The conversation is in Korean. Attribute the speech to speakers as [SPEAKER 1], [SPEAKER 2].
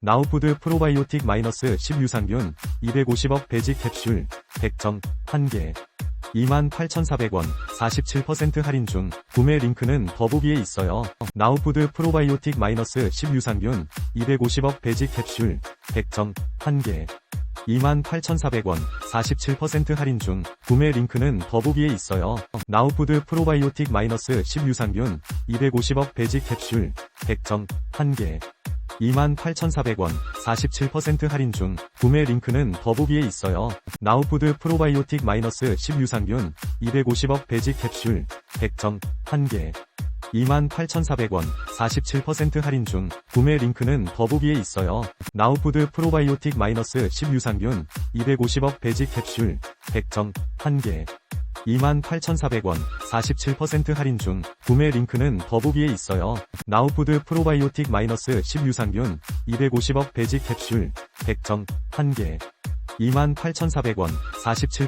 [SPEAKER 1] 나우푸드 프로바이오틱 마이너스 10 유산균 250억 배지 캡슐 100점 1개 28,400원 47% 할인 중 구매 링크는 더보기에 있어요. 나우푸드 프로바이오틱 마이너스 10 유산균 250억 배지 캡슐 100점 1개 28,400원 47% 할인 중 구매 링크는 더보기에 있어요. 나우푸드 프로바이오틱 마이너스 10 유산균 250억 배지 캡슐 100점 1개 28,400원 47% 할인 중 구매 링크는 더보기에 있어요. 나우푸드 프로바이오틱 마이너스 10 유산균 250억 배지 캡슐 100점 1개 28,400원 47% 할인 중 구매 링크는 더보기에 있어요. 나우푸드 프로바이오틱 마이너스 10 유산균 250억 배지 캡슐 100점 1개 28,400원 47% 할인 중 구매 링크는 더보기에 있어요. 나우푸드 프로바이오틱 마이너스 10 유산균 250억 배지 캡슐 100점 1개 28,400원 47%